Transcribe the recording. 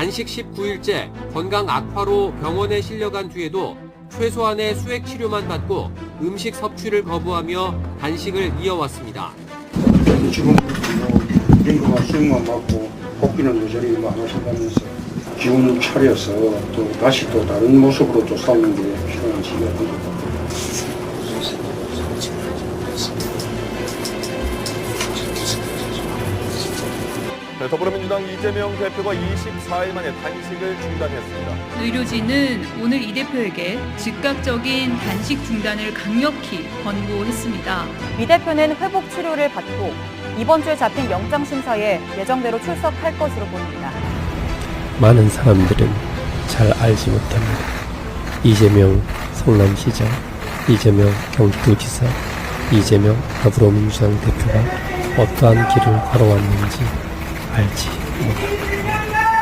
단식 19일째 건강 악화로 병원에 실려간 뒤에도 최소한의 수액 치료만 받고 음식 섭취를 거부하며 단식을 이어왔습니다. 지금 뭐 링크만 수액만 맞고 복귀는 여전히 뭐안 하신다면서 기운을 차려서 또 다시 또 다른 모습으로 또 싸우는 게 필요한 시기가 같 네, 더불어민주당 이재명 대표가 24일 만에 단식을 중단했습니다. 의료진은 오늘 이 대표에게 즉각적인 단식 중단을 강력히 권고했습니다. 미 대표는 회복 치료를 받고 이번 주에 잡힌 영장 심사에 예정대로 출석할 것으로 보입니다. 많은 사람들은 잘 알지 못합니다. 이재명 성남시장, 이재명 경기도지사, 이재명 더불어민주당 대표가 어떠한 길을 걸어왔는지 12.